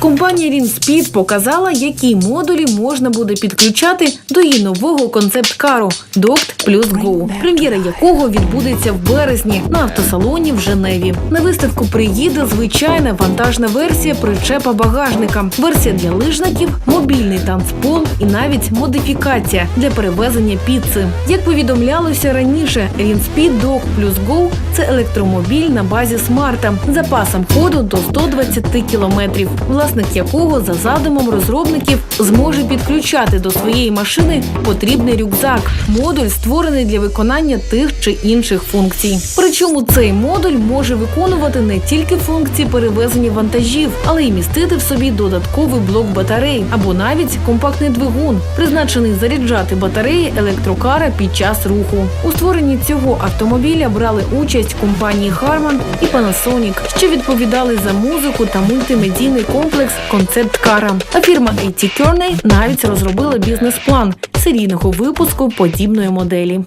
Компанія RingSpeed показала, які модулі можна буде підключати до її нового концепт-кару Docked Plus Go, прем'єра якого відбудеться в березні на автосалоні в Женеві. На виставку приїде звичайна вантажна версія причепа багажника, версія для лижників, мобільний танцпол і навіть модифікація для перевезення піци. Як повідомлялося раніше, RingSpeed Dock Plus Go – це електромобіль на базі смарта з запасом ходу до 120 кілометрів, власник якого за задумом розробників зможе підключати до своєї машини потрібний рюкзак. Модуль створений для виконання тих чи інших функцій. Причому цей модуль може виконувати не тільки функції перевезення вантажів, але й містити в собі додатковий блок батарей або навіть компактний двигун, призначений заряджати батареї електрокара під час руху. У створенні цього автомобіля брали участь компанії Harman і Panasonic, що відповідали за музику та мультимедійний комплекс концепт кара. А фірма AT Kearney навіть розробила бізнес-план серійного випуску подібної моделі.